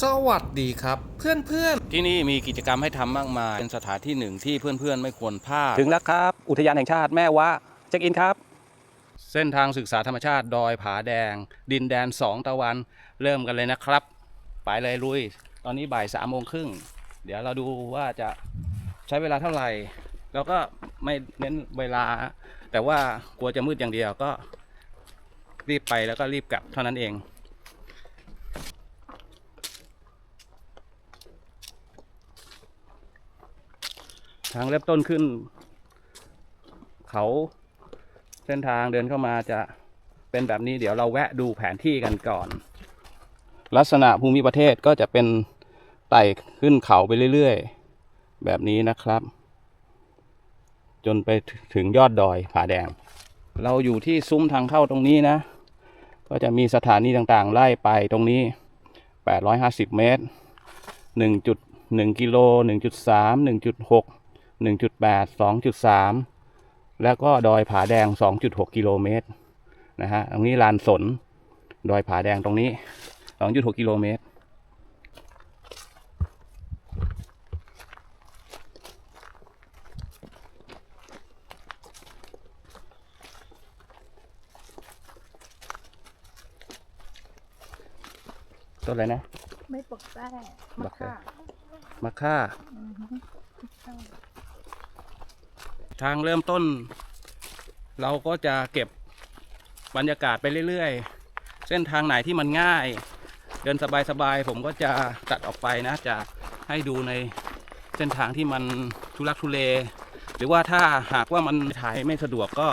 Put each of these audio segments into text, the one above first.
สวัสดีครับ เพื่อนที่นี่มีกิจกรรมให้ทำมากมาย เป็นสถานที่หนึ่งที่เพื่อนๆ ไม่ควรพลาด ถึงแล้วครับ อุทยานแห่งชาติแม่วะเช็คอินครับ เส้นทางศึกษาธรรมชาติดอยผาแดง ดินแดนสองตะวัน เริ่มกันเลยนะครับ ไปเลยลุย ตอนนี้บ่ายสามโมงครึ่ง เดี๋ยวเราดูว่าจะใช้เวลาเท่าไหร่ แล้วก็ไม่เน้นเวลา แต่ว่ากลัวจะมืดอย่างเดียวก็รีบไปแล้วก็รีบกลับเท่านั้นเอง ทางเริ่มต้นขึ้น เขาเส้นทางเดินเข้ามาจะเป็นแบบนี้เดี๋ยวเราแวะดูแผนที่กันก่อน ลักษณะภูมิประเทศก็จะเป็นไต่ขึ้นเขาไปเรื่อยๆ แบบนี้นะครับ จนไปถึงยอดดอยผาแดง เราอยู่ที่ซุ้มทางเข้าตรงนี้นะ ก็จะมีสถานีต่างๆ ไล่ไปตรงนี้ 850 เมตร 1.1 กิโล 1.3 1.6 1.8 2.3 แล้วก็ดอยผาแดง 2.6 กิโลเมตรนะฮะตรงนี้ลานสน ดอยผาแดงตรงนี้ 2.6 กิโลเมตร ต้นอะไรนะ ไม่ปกแป้บัมะกแต้ค่ามะค่า ทางเริ่มต้น เราก็จะเก็บบรรยากาศไปเรื่อยๆ เส้นทางไหนที่มันง่าย เดินสบายๆ ผมก็จะตัดออกไปนะจะให้ดูในเส้นทางที่มันทุลักทุเล หรือว่าถ้าหากว่ามันถ่ายไม่สะดวกก็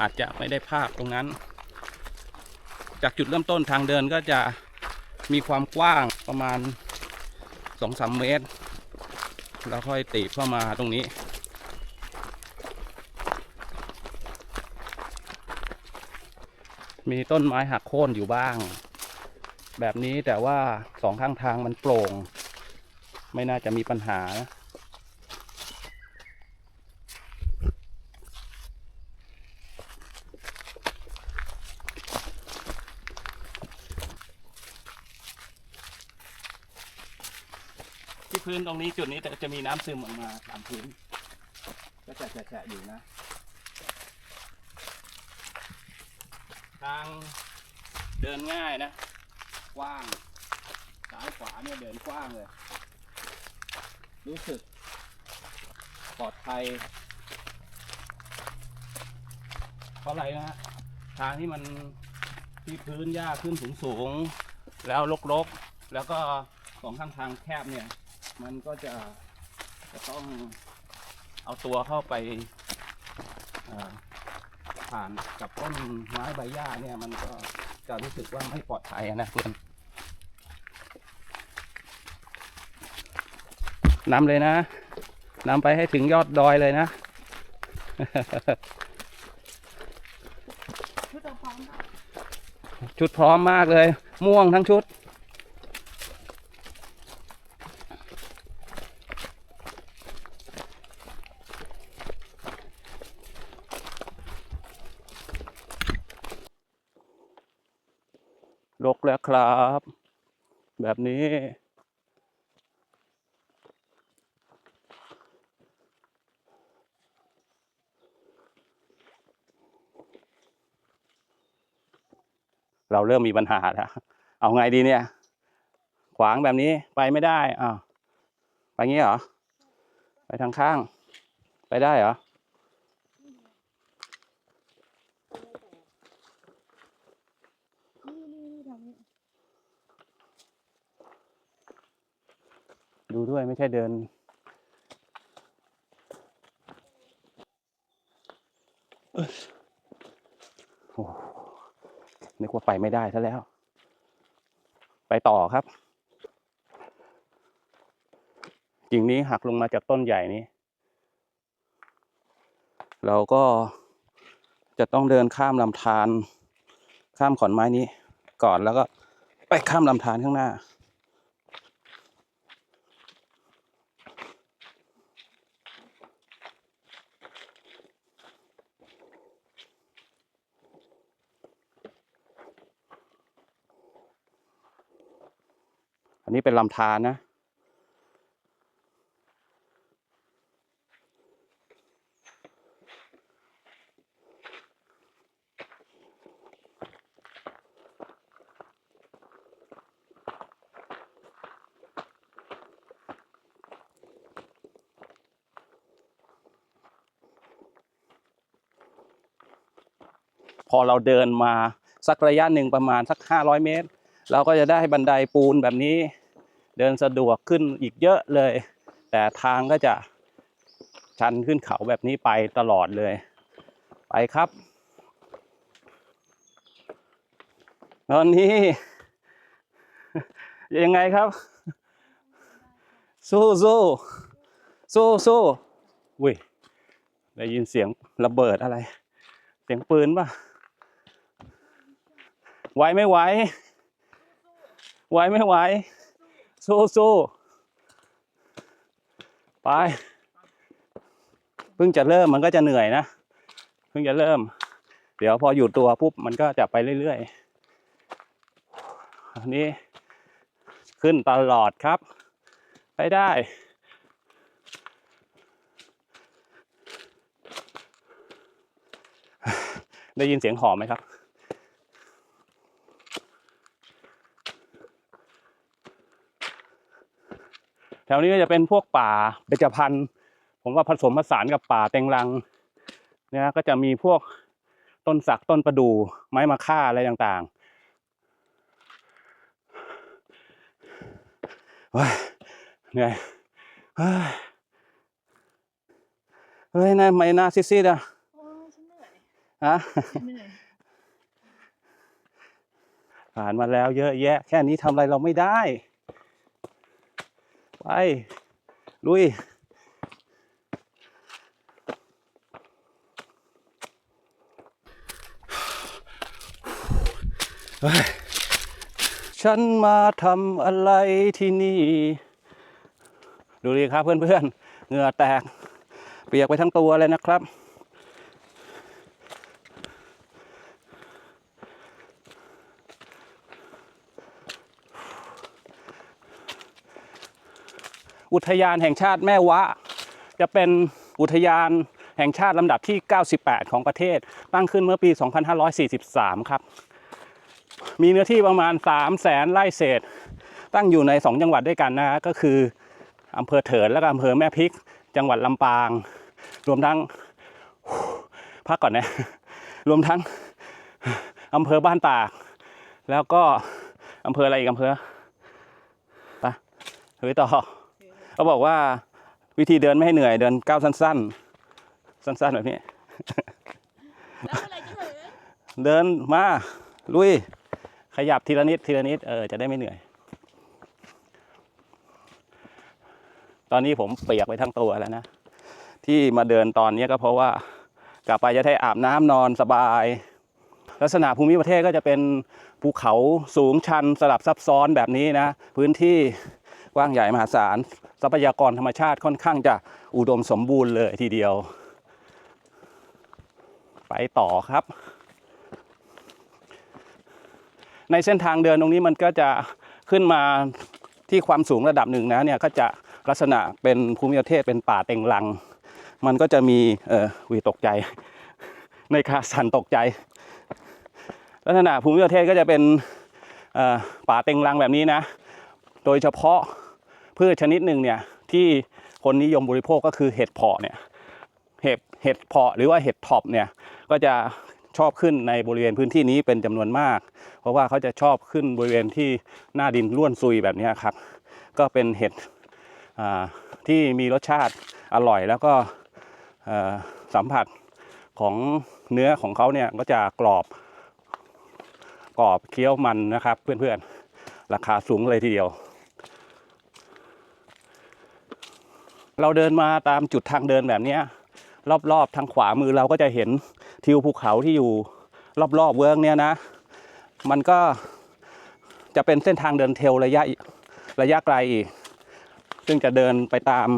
อาจจะไม่ได้ภาพตรงนั้น จากจุดเริ่มต้นทางเดินก็จะมีความกว้างประมาณ 2-3 เมตร แล้วค่อยตีบเข้ามาตรงนี้ มีต้นไม้หักโค่นอยู่บ้าง แบบนี้แต่ว่าสองข้างทางมันโปร่ง ไม่น่าจะมีปัญหานะที่พื้นตรงนี้จุดนี้แต่จะมีน้ำซึมออกมาตามพื้น ก็จะแฉะๆอยู่นะางเดินง่ายนะ กว้าง ซ้ายขวาเนี่ยเดินกว้างเลย รู้สึก ปลอดภัย เพราะอะไรนะฮะ ทางที่มันที่พื้นหญ้าขึ้นสูงสูง แล้วรกๆ แล้วก็สองข้างทางแคบเนี่ย มันก็จะจะต้องเอาตัวเข้าไปอ่อ ผ่านกับต้นไม้ใบหญ้าเนี่ยมันก็จะรู้สึกว่าไม่ปลอดภัยนะเพื่อนนำเลยนะนำไปให้ถึงยอดดอยเลยนะชุดเราพร้อมค่ะชุดพร้อมมากเลย ม่วงทั้งชุด ลกแล้วครับ แบบนี้ เราเริ่มมีปัญหาแล้วเอาไงดีเนี่ย ขวางแบบนี้ไปไม่ได้อ้าวไปงี้เหรอ ไปทางข้าง ไปได้เหรอ นี่นี่นี่ทางนี้ ดูด้วยไม่ใช่เดิน โอ้นึกว่าไปไม่ได้ซะแล้ว ไปต่อครับ กิ่งนี้หักลงมาจากต้นใหญ่นี้ เราก็จะต้องเดินข้ามลำธารข้ามขอนไม้นี้ ก่อนแล้วก็ไปข้ามลำธารข้างหน้า นี้เป็นลำธารนะ พอเราเดินมาสักระยะหนึ่งประมาณสัก 500 เมตร เราก็จะได้บันไดปูนแบบนี้ เดินสะดวกขึ้นอีกเยอะเลย แต่ทางก็จะชันขึ้นเขาแบบนี้ไปตลอดเลย ไปครับ ตอนนี้ ยังไงครับ สู้สู้สู้สู้อุ้ยได้ยินเสียงระเบิดอะไร เสียงปืนป่ะ ไหวไม่ไหว ไหวไม่ไหว สู้สู้ไปเพิ่งจะเริ่มมันก็จะเหนื่อยนะเพิ่งจะเริ่ม เดี๋ยวพออยู่ตัวปุ๊บมันก็จะไปเรื่อยๆอันนี้ขึ้นตลอดครับ ไปได้ได้ยินเสียงหอมไหมครับ แถวนี้ก็จะเป็นพวกป่าเบญจพรรณผมว่าผสมผสานกับป่าเต็งรังเนี่ยก็จะมีพวกต้นสักต้นประดู่ไม้มะค่าอะไรต่างๆเฮ้ยเหนื่อยเฮ้ยเฮ้ยนายไม่น่าซิดๆอะโอ้ยฉันเหนื่อยฮะเหนื่อยผ่านมาแล้วเยอะแยะ แค่นี้ทำอะไรเราไม่ได้ ไป ลุย ฉันมาทำอะไรที่นี่ ดูดีครับเพื่อนๆ เหงื่อแตก เปียกไปทั้งตัวเลยนะครับ อุทยานแห่งชาติแม่วะ จะเป็นอุทยานแห่งชาติลำดับที่ 98 ของประเทศ ตั้งขึ้นเมื่อปี 2543 ครับ มีเนื้อที่ประมาณ 3 0 0แสนไร่เศษ ตั้งอยู่ใน 2 จังหวัดด้วยกันนะก็คืออำเภอเถินและอำเภอแม่พริก จังหวัดลำปาง รวมทั้งพักก่อนนะ รวมทั้งอำเภอบ้านตาก แล้วก็อำเภออะไรอีกอำเภอไปเฮ้ยต่อ เขาบอกว่าวิธีเดินไม่ให้เหนื่อยเดินก้าวสั้น ๆ สั้น ๆ แบบนี้แล้วอะไรจะเหนื่อยเดินมาลุย ขยับทีละนิดทีละนิดเออจะได้ไม่เหนื่อย ตอนนี้ผมเปียกไปทั้งตัวแล้วนะ ที่มาเดินตอนนี้ก็เพราะว่ากลับไปจะได้อาบน้ำนอนสบาย ลักษณะภูมิประเทศก็จะเป็นภูเขาสูงชันสลับซับซ้อนแบบนี้นะ พื้นที่กว้างใหญ่มหาศาล ทรัพยากรธรรมชาติค่อนข้างจะอุดมสมบูรณ์เลยทีเดียว ไปต่อครับ ในเส้นทางเดินตรงนี้มันก็จะขึ้นมาที่ความสูงระดับหนึ่งนะเนี่ยก็จะลักษณะเป็นภูมิประเทศเป็นป่าเต็งรัง มันก็จะมีเออวีตกใจในคาสันตกใจ ลักษณะภูมิประเทศก็จะเป็นป่าเต็งรังแบบนี้นะ โดยเฉพาะ พืชชนิดหนึ่งเนี่ยที่คนนิยมบริโภคก็คือเห็ดเพาะเนี่ยเห็ดเห็ดเพาะหรือว่าเห็ดท็อปเนี่ยก็จะชอบขึ้นในบริเวณพื้นที่นี้เป็นจำนวนมาก เพราะว่าเขาจะชอบขึ้นบริเวณที่หน้าดินร่วนซุยแบบนี้ครับ ก็เป็นเห็ดที่มีรสชาติอร่อยแล้วก็สัมผัสของเนื้อของเขาเนี่ยก็จะกรอบกรอบเคี้ยวมันนะครับ เพื่อนๆ ราคาสูงเลยทีเดียว เราเดินมาตามจุดทางเดินแบบนี้รอบๆทางขวามือเราก็จะเห็นทิวภูเขาที่อยู่รอบๆเวิร์กเนี่ยนะ มันก็จะเป็นเส้นทางเดินเทลระยะระยะไกลอีก ซึ่งจะเดินไปตาม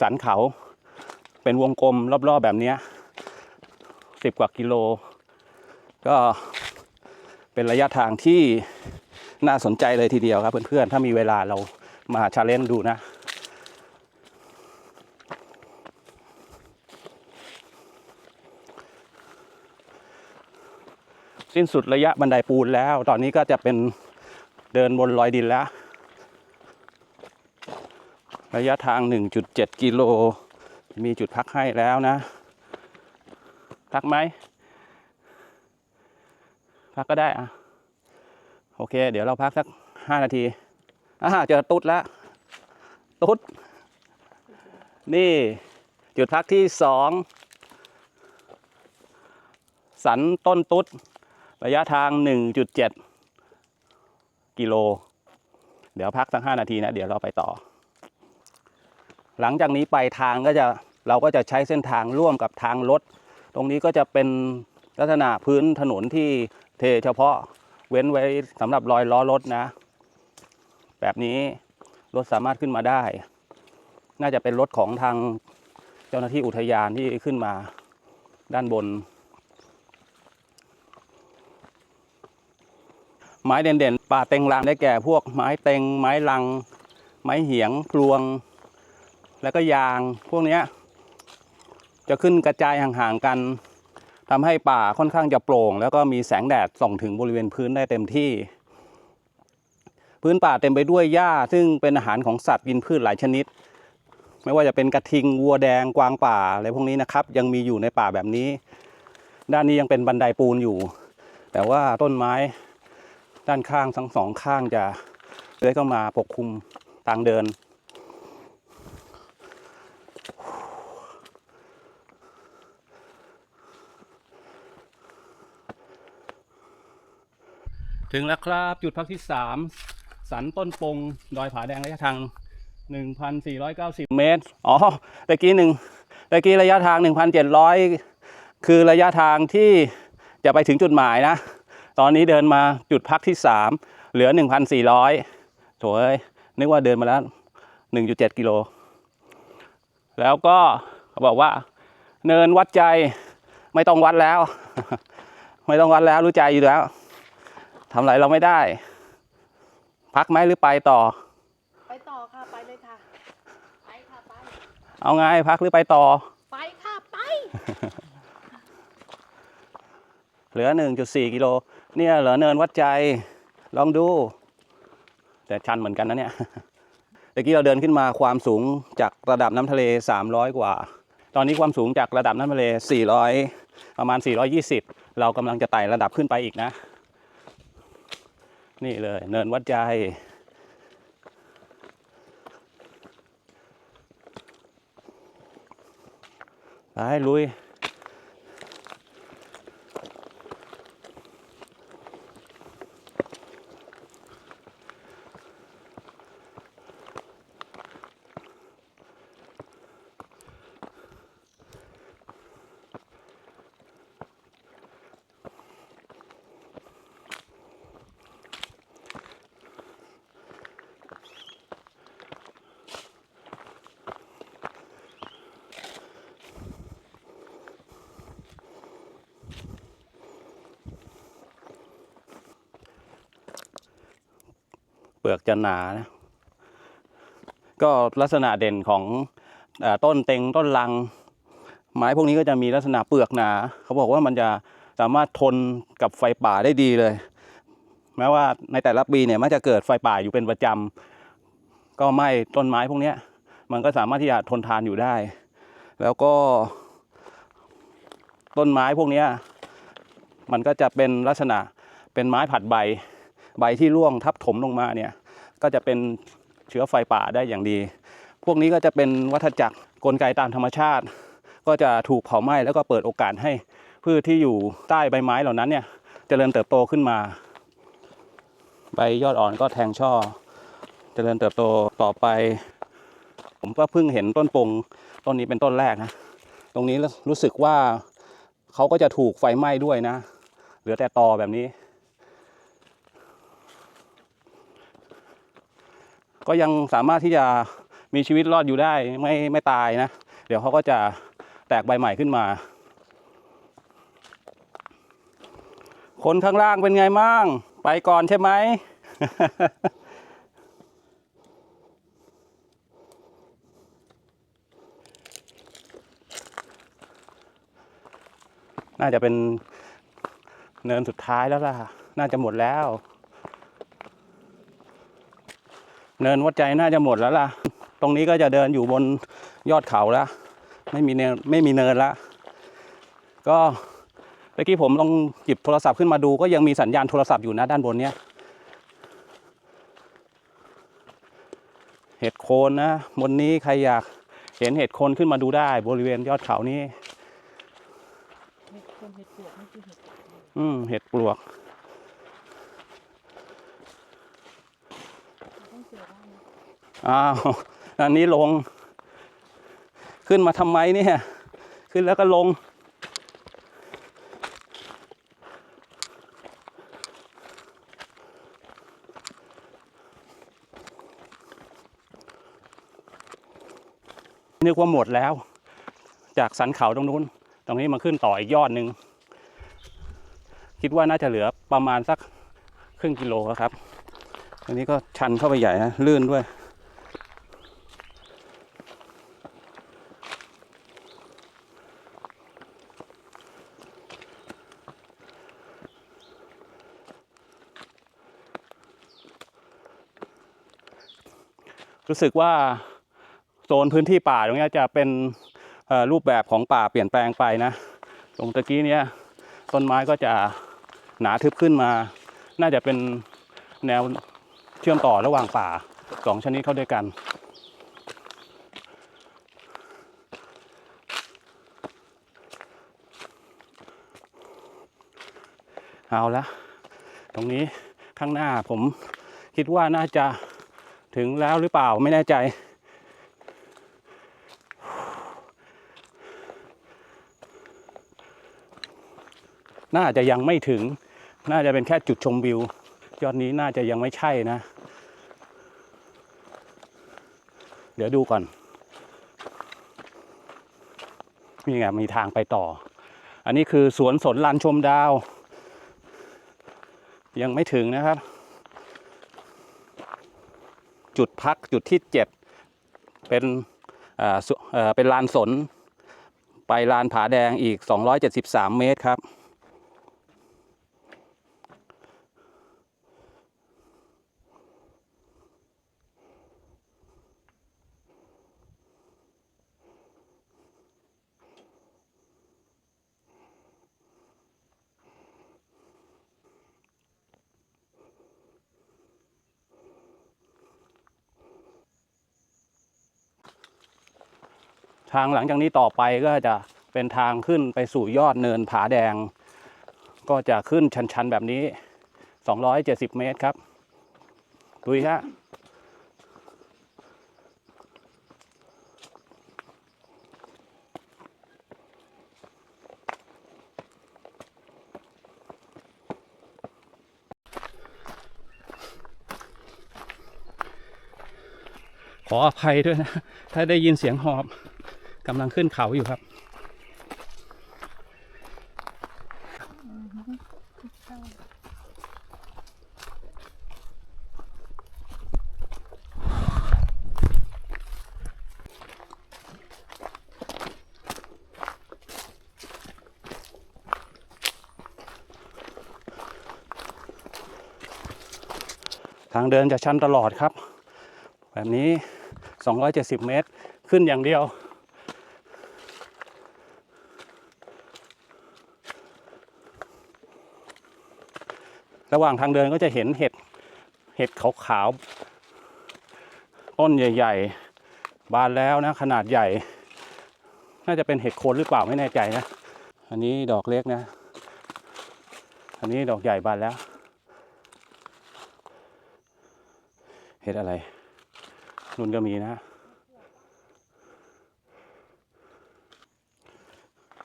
สันเขาเป็นวงกลมรอบๆแบบนี้สิบกว่ากิโล ก็เป็นระยะทางที่น่าสนใจเลยทีเดียวครับเพื่อนๆ ถ้ามีเวลาเรามาชาเลนจ์ดูนะ สิ้นสุดระยะบันไดปูนแล้ว ตอนนี้ก็จะเป็นเดินบนรอยดินแล้ว ระยะทาง 1.7 กิโล มีจุดพักให้แล้วนะ พักไหม พักก็ได้อะโอเค เดี๋ยวเราพักสัก 5 นาทีอ่าเจอตุ๊ดแล้ว ตุ๊ด นี่จุดพักที่สองสันต้นตุ๊ด ระยะทาง 1.7 กิโล เดี๋ยวพักสัก 5 นาทีนะ เดี๋ยวเราไปต่อ หลังจากนี้ไปทางก็จะเราก็จะใช้เส้นทางร่วมกับทางรถ ตรงนี้ก็จะเป็นลักษณะพื้นถนนที่เทเฉพาะเว้นไว้สำหรับรอยล้อรถนะ แบบนี้รถสามารถขึ้นมาได้ น่าจะเป็นรถของทางเจ้าหน้าที่อุทยานที่ขึ้นมาด้านบน ไม้เด่นๆ ป่าเต็งรังได้แก่พวกไม้เต็ง ไม้ลัง ไม้เหียงพลวง แล้วก็ยางพวกนี้จะขึ้นกระจายห่างๆกันทำให้ป่าค่อนข้างจะโปร่ง แล้วก็มีแสงแดดส่องถึงบริเวณพื้นได้เต็มที่ พื้นป่าเต็มไปด้วยหญ้าซึ่งเป็นอาหารของสัตว์กินพืชหลายชนิด ไม่ว่าจะเป็นกระทิงวัวแดงกวางป่าอะไรพวกนี้นะครับ ยังมีอยู่ในป่าแบบนี้ ด้านนี้ยังเป็นบันไดปูนอยู่ แต่ว่าต้นไม้ ด้านข้างทั้งสองข้างจะเลื้อยเข้ามาปกคลุมทางเดิน ถึงแล้วครับจุดพักที่ 3 สันต้นปง ดอยผาแดงระยะทาง 1,490 เมตร อ๋อตะกี้หนึ่งตะกี้ระยะทาง 1,700 คือระยะทางที่จะไปถึงจุดหมายนะ ตอนนี้เดินมาจุดพักที่ 3 เหลือ 1,400โถยนึกว่าเดินมาแล้ว 1.7 กิโล แล้วก็เขาบอกว่าเนินวัดใจไม่ต้องวัดแล้ว ไม่ต้องวัดแล้วรู้ใจอยู่แล้วทำอะไรเราไม่ได้ พักไหมหรือไปต่อ ไปต่อค่ะไปเลยค่ะไปค่ะไปเอาไงพักหรือไปต่อ ไปค่ะไป เหลือ 1.4 กิโล เนี่ยเหลือเนินวัดใจลองดู แต่ชันเหมือนกันนะเนี่ยตะกี้เราเดินขึ้นมาความสูงจากระดับน้ำทะเล 300 กว่า ตอนนี้ความสูงจากระดับน้ำทะเล 400 ประมาณ 420 เรากำลังจะไต่ระดับขึ้นไปอีกนะ นี่เลยเนินวัดใจไปลุย จะหนานะก็ลักษณะเด่นของอต้นเต็งต้นลัง ไม้พวกนี้ก็จะมีลักษณะเปลือกหนา เขาบอกว่ามันจะสามารถทนกับไฟป่าได้ดีเลย แม้ว่าในแต่ละปีเนี่ยมันจะเกิดไฟป่าอยู่เป็นประจำก็ไหม้ต้นไม้พวกนี้มันก็สามารถที่จะทนทานอยู่ได้ แล้วก็ ต้นไม้พวกนี้มันก็จะเป็นลักษณะเป็นไม้ผัดใบ ใบที่ร่วงทับถมลงมาเนี่ย ก็จะเป็นเชื้อไฟป่าได้อย่างดี พวกนี้ก็จะเป็นวัฏจักรกลไกตามธรรมชาติ ก็จะถูกเผาไหม้แล้วก็เปิดโอกาสให้พืชที่อยู่ใต้ใบไม้เหล่านั้นเนี่ยเจริญเติบโตขึ้นมา ใบยอดอ่อนก็แทงช่อเจริญเติบโตต่อไป ผมก็เพิ่งเห็นต้นปงต้นนี้เป็นต้นแรกนะ ตรงนี้รู้สึกว่าเขาก็จะถูกไฟไหม้ด้วยนะ เหลือแต่ตอแบบนี้ ก็ยังสามารถที่จะมีชีวิตรอดอยู่ได้ไม่ไม่ตายนะ เดี๋ยวเขาก็จะแตกใบใหม่ขึ้นมา คนข้างล่างเป็นไงมั่งไปก่อนใช่ไหมน่าจะเป็นเนินสุดท้ายแล้วล่ะ น่าจะหมดแล้ว เนินวัดใจน่าจะหมดแล้วล่ะ ตรงนี้ก็จะเดินอยู่บนยอดเขาแล้ว ไม่มีเนินไม่มีเนินแล้วก็เมื่อกี้ผมลองหยิบโทรศัพท์ขึ้นมาดูก็ยังมีสัญญาณโทรศัพท์อยู่นะด้านบนเนี้ยเห็ดโคนนะบนนี้ใครอยากเห็นเห็ดโคนขึ้นมาดูได้บริเวณยอดเขานี้เห็ดคนเห็ดปวกนี่คือเห็ดอืมเห็ดปลวก อ้าวอันนี้ลง ขึ้นมาทำไมเนี่ย ขึ้นแล้วก็ลง นึกว่าหมดแล้ว จากสันเขาตรงนู้น ตรงนี้มาขึ้นต่ออีกยอดหนึ่ง คิดว่าน่าจะเหลือประมาณสักครึ่งกิโลครับ อันนี้ก็ชันเข้าไปใหญ่นะลื่นด้วย รู้สึกว่าโซนพื้นที่ป่าตรงนี้จะเป็นรูปแบบของป่าเปลี่ยนแปลงไปนะ ตรงตะกี้เนี้ยต้นไม้ก็จะหนาทึบขึ้นมา น่าจะเป็นแนว เชื่อมต่อระหว่างป่าสองชนิดเข้าด้วยกัน เอาละตรงนี้ข้างหน้าผมคิดว่าน่าจะถึงแล้วหรือเปล่าไม่แน่ใจ น่าจะยังไม่ถึง น่าจะเป็นแค่จุดชมวิว ยอดนี้น่าจะยังไม่ใช่นะ เดี๋ยวดูก่อนนี่ไงมีทางไปต่อ อันนี้คือสวนสนลานชมดาว ยังไม่ถึงนะครับ จุดพักจุดที่เจ็ดเป็นอ่าเอ่อเป็นลานสน ไปลานผาแดงอีก 273 เมตรครับางหลังจากนี้ต่อไปก็จะเป็นทางขึ้นไปสู่ยอดเนินผาแดง ก็จะขึ้นชันๆแบบนี้ 270 เมตรครับดุยฮะขออภัยด้วยนะ ถ้าได้ยินเสียงหอบ กำลังขึ้นเขาอยู่ครับ ทางเดินจะชันตลอดครับ แบบนี้ 270 เมตรขึ้นอย่างเดียว ระหว่างทางเดินก็จะเห็นเห็ดเห็ดขาวๆต้นใหญ่ ๆ บานแล้วนะ ขนาดใหญ่ น่าจะเป็นเห็ดโคนหรือเปล่าไม่แน่ใจนะ อันนี้ดอกเล็กนะ อันนี้ดอกใหญ่บานแล้ว เห็ดอะไรนุ่นก็มีนะ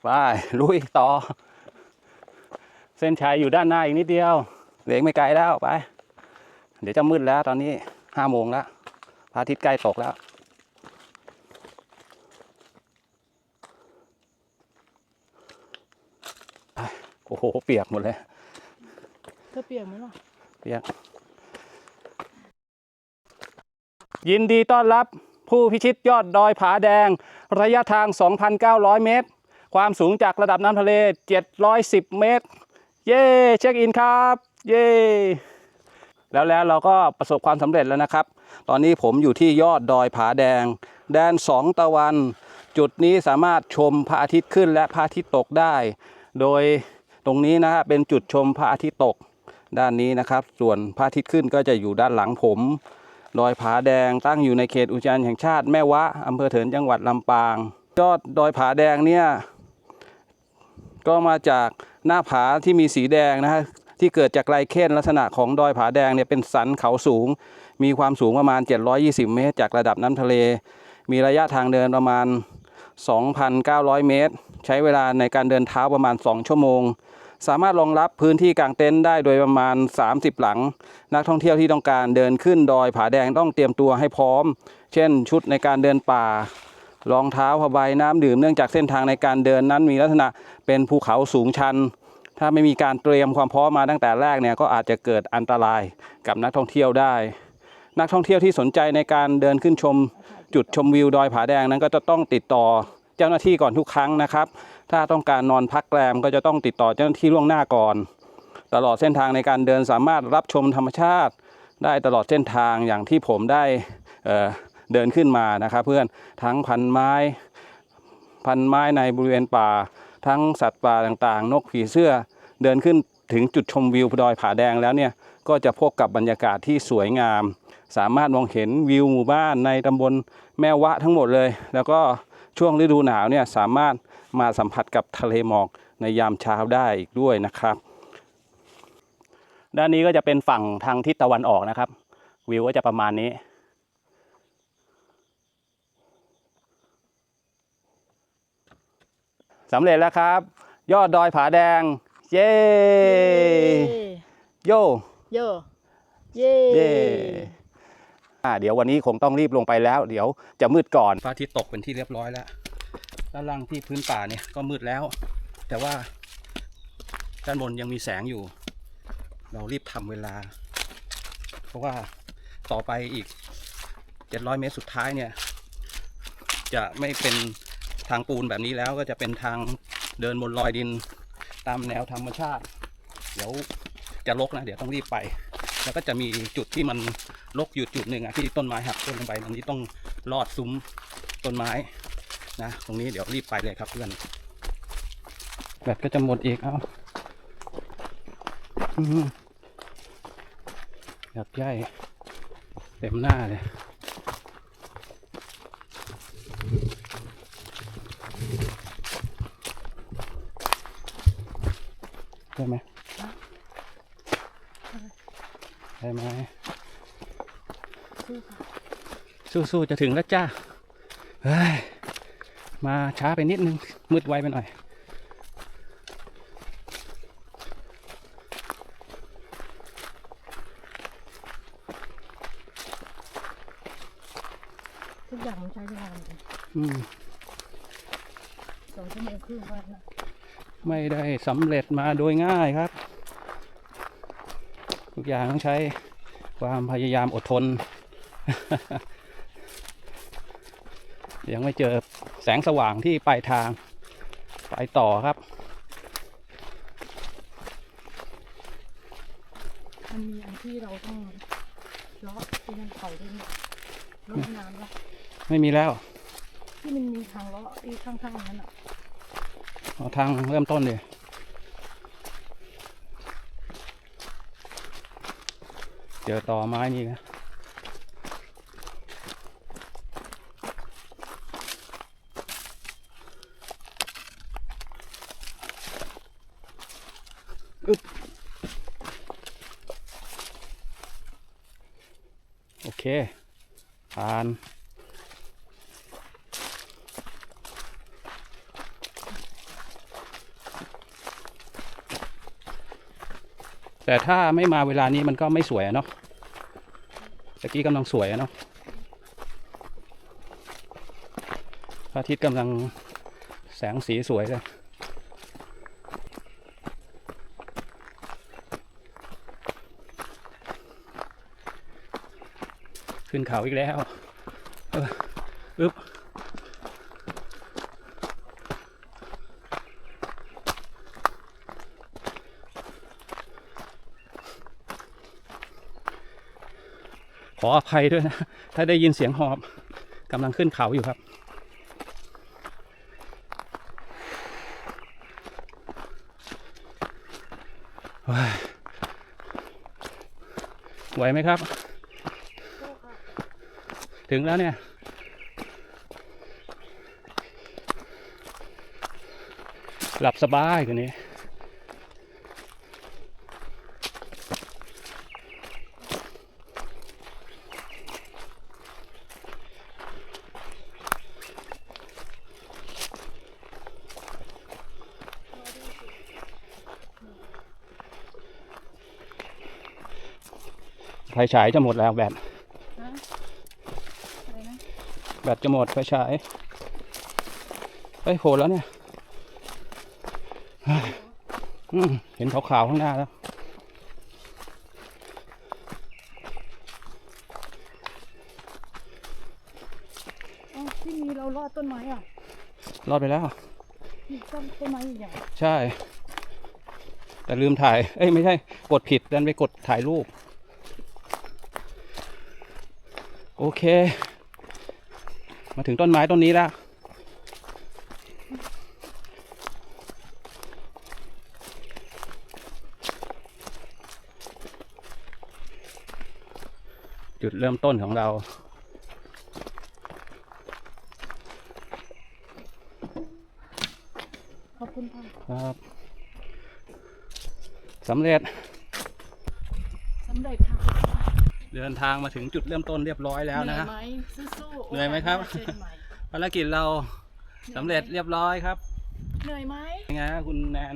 ไปลุยต่อ เส้นชัยอยู่ด้านหน้าอีกนิดเดียว เหลืออกไม่ไกลแล้วไป เดี๋ยวจะมืดแล้วตอนนี้ห้าโมงแล้วพระอาทิตย์ใกล้ตกแล้วไปโอ้โห เปียกหมดเลยเธอเปียกไหมล่ะ เปียก ยินดีต้อนรับผู้พิชิตยอดดอยผาแดง ระยะทาง 2,900 เมตร ความสูงจากระดับน้ำทะเล 710 เมตร เย้ เช็คอินครับ เย้แล้วแล้วเราก็ประสบความสำเร็จแล้วนะครับ ตอนนี้ผมอยู่ที่ยอดดอยผาแดง แดนสองตะวัน จุดนี้สามารถชมพระอาทิตย์ขึ้นและพระอาทิตย์ตกได้ โดยตรงนี้นะฮะเป็นจุดชมพระอาทิตย์ตกด้านนี้นะครับ ส่วนพระอาทิตย์ขึ้นก็จะอยู่ด้านหลังผม ดอยผาแดงตั้งอยู่ในเขตอุทยานแห่งชาติแม่วะอำเภอเถินจังหวัดลำปาง ยอดดอยผาแดงเนี่ยก็มาจากหน้าผาที่มีสีแดงนะฮะ ที่เกิดจากไรเคนลักษณะของดอยผาแดงเนี่ยเป็นสันเขาสูง มีความสูงประมาณ 720 เมตร จากระดับน้ำทะเล มีระยะทางเดินประมาณ 2,900 เมตร ใช้เวลาในการเดินเท้าประมาณ 2 ชั่วโมง สามารถรองรับพื้นที่กางเต็นท์ได้โดยประมาณ 30 หลัง นักท่องเที่ยวที่ต้องการเดินขึ้นดอยผาแดงต้องเตรียมตัวให้พร้อม เช่น ชุดในการเดินป่ารองเท้าผ้าใบน้ำดื่มเนื่องจากเส้นทางในการเดินนั้นมีลักษณะเป็นภูเขาสูงชัน ถ้าไม่มีการเตรียมความพร้อมมาตั้งแต่แรกเนี่ยก็อาจจะเกิดอันตรายกับนักท่องเที่ยวได้ นักท่องเที่ยวที่สนใจในการเดินขึ้นชมจุดชมวิวดอยผาแดงนั้นก็จะต้องติดต่อเจ้าหน้าที่ก่อนทุกครั้งนะครับ ถ้าต้องการนอนพักแรมก็จะต้องติดต่อเจ้าหน้าที่ล่วงหน้าก่อน ตลอดเส้นทางในการเดินสามารถรับชมธรรมชาติ ได้ตลอดเส้นทางอย่างที่ผมได้เเดินขึ้นมานะครับเพื่อนทั้งพันไม้ พันไม้ในบริเวณป่า ทั้งสัตว์ป่าต่างๆ นกผีเสื้อ เดินขึ้นถึงจุดชมวิวดอยผาแดงแล้วเนี่ยก็จะพบกับบรรยากาศที่สวยงาม สามารถมองเห็นวิวหมู่บ้านในตำบลแม่วะทั้งหมดเลย แล้วก็ช่วงฤดูหนาวเนี่ยสามารถมาสัมผัสกับทะเลหมอกในยามเช้าได้อีกด้วยนะครับ ด้านนี้ก็จะเป็นฝั่งทางทิศตะวันออกนะครับ วิวก็จะประมาณนี้สำเร็จแล้วครับ ยอดดอยผาแดง เย้โยเยอะเย่เย้อ่าเดี๋ยววันนี้คงต้องรีบลงไปแล้ว เดี๋ยวจะมืดก่อนพระอาทิตย์ตกเป็นที่เรียบร้อยแล้วด้านล่างที่พื้นป่าเนี่ยก็มืดแล้ว แต่ว่าด้านบนยังมีแสงอยู่ เรารีบทำเวลา เพราะว่าต่อไปอีก 700 เมตรสุดท้ายเนี่ย จะไม่เป็นทางปูนแบบนี้แล้วก็จะเป็นทางเดินบนรอยดิน ตามแนวธรรมชาติ เดี๋ยวจะลกนะ เดี๋ยวต้องรีบไป แล้วก็จะมีจุดที่มันลกอยู่จุดหนึ่งอะที่ต้นไม้หักต้นลงไปตรงนี้ต้องลอดซุ้มต้นไม้นะ ตรงนี้เดี๋ยวรีบไปเลยครับเพื่อนแบตก็จะหมดอีกเอ้าหือแบบใหญ่เต็มหน้าเลย ได้ไหมได้ไหมสู้ๆจะถึงแล้วจ้าเฮ้ยมาช้าไปนิดนึง มืดไวไปหน่อย ทุกอย่างมันใช้เวลาเหมือนกันอืมสองชั่วโมงครึ่งก็นะ ไม่ได้สำเร็จมาโดยง่ายครับ ทุกอย่างต้องใช้ความพยายามอดทน ยังไม่เจอแสงสว่างที่ปลายทาง ไปต่อครับ มันมีอันที่เราต้องเลาะที่นั่นเขาด้วยนะเลาะน้ำละไม่มีแล้ว ที่มันมีทางเลาะอีข้างๆนั้นอะเอา ทางเริ่มต้นเลยเจอต่อไม้นี่นะอึ๊บโอเคผ่าน แต่ถ้าไม่มาเวลานี้มันก็ไม่สวยเนาะตะกี้กำลังสวยเนาะพระอาทิตย์กำลังแสงสีสวยเลยขึ้นเขาอีกแล้วเอออึ๊บข ออภัยด้วยนะ ถ้าได้ยินเสียงหอบกำลังขึ้นเขาอยู่ครับ ไหวไหมครับ ถึงแล้วเนี่ย หลับสบายกันนี้ ฉายจะหมดแล้วแบตนะอะไรนะแบตจะหมดไฟฉายเฮ้ยโผล่แล้วเนี่ยเฮ้ยอืมเห็นขาวๆข้างหน้าแล้วอ๋อที่มีเราลอดต้นไม้อะรอดไปแล้วมีต้นต้นไม้ใหญ่ใช่ แต่ลืมถ่าย เอ้ยไม่ใช่ กดผิดดันไปกดถ่ายรูป โอเค มาถึงต้นไม้ต้นนี้แล้ว จุดเริ่มต้นของเราขอบคุณค่ะครับสำเร็จ สำเร็จค่ะ เดินทางมาถึงจุดเริ่มต้นเรียบร้อยแล้วนะเหนื่อยไหมสู้ๆเหนื่อยไหมครับโอกาสน้าเจอกันใหม่ภารกิจเราสำเร็จเรียบร้อยครับเหนื่อยไหมเป็นไงฮะคุณแนน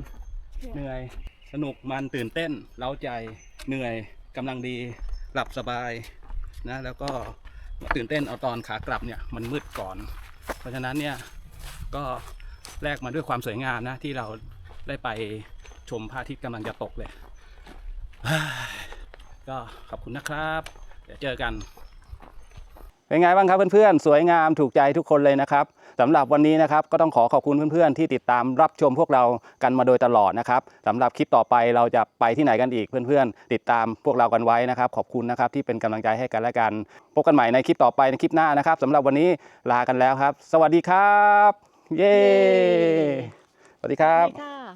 เหนื่อยสนุกมันตื่นเต้นเล้าใจเหนื่อยกำลังดีหลับสบายนะแล้วก็ตื่นเต้นเอาตอนขากลับเนี่ยมันมืดก่อน เพราะฉะนั้นเนี่ยก็แลกมาด้วยความสวยงามนะที่เราได้ไปชมพระอาทิตย์กำลังจะตกเลย ก็ขอบคุณนะครับ เดี๋ยวเจอกัน เป็นไงบ้างครับเพื่อนๆ สวยงามถูกใจทุกคนเลยนะครับสำหรับวันนี้นะครับก็ต้องขอขอบคุณเพื่อนๆ ที่ติดตามรับชมพวกเรากันมาโดยตลอดนะครับสำหรับคลิปต่อไปเราจะไปที่ไหนกันอีกเพื่อนๆ ติดตามพวกเรากันไว้นะครับ ขอบคุณนะครับที่เป็นกำลังใจให้กันและกัน พบกันใหม่ในคลิปต่อไปในคลิปหน้านะครับสำหรับวันนี้ลากันแล้วครับ สวัสดีครับ เย้สวัสดีครับสวัสดีค่ะ